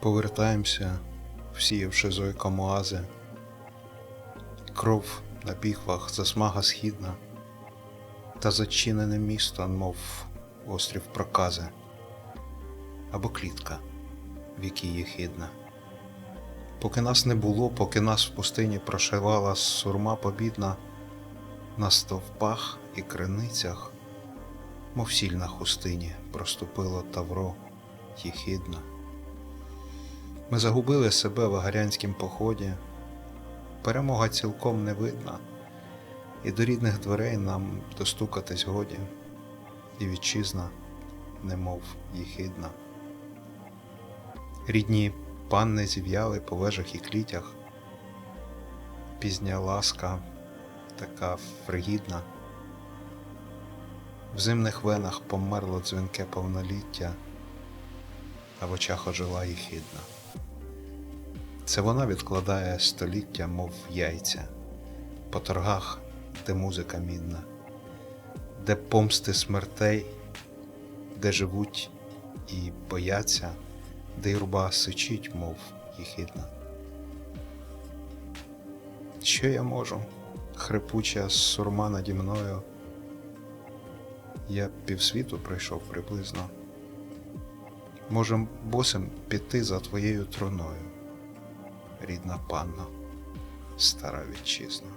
Повертаємося, всіявши зойком оази. Кров на піхвах, засмага східна, та зачинене місто, мов острів прокази, або клітка, в якій є хідна. Поки нас не було, поки нас в пустині прошивала сурма побідна, на стовпах і криницях, мов сіль на хустині, проступило тавро єхідна. Ми загубили себе в агарянськім поході, перемога цілком не видна, і до рідних дверей нам достукатись годі, і вітчизна, немов єхидна. Рідні панни зів'яли по вежах і клітях, пізня ласка така фригідна. В зимних венах померло дзвінке повноліття, а в очах ожила єхидна. Це вона відкладає століття, мов яйця, по торгах, де музика мідна, де помсти смертей, де живуть і бояться, де юрба сичить, мов єхидна. Що я можу? Хрипуча сурма наді мною. Я півсвіту пройшов приблизно. Можем босим піти за твоєю труною, рідна панна, стара вітчизна.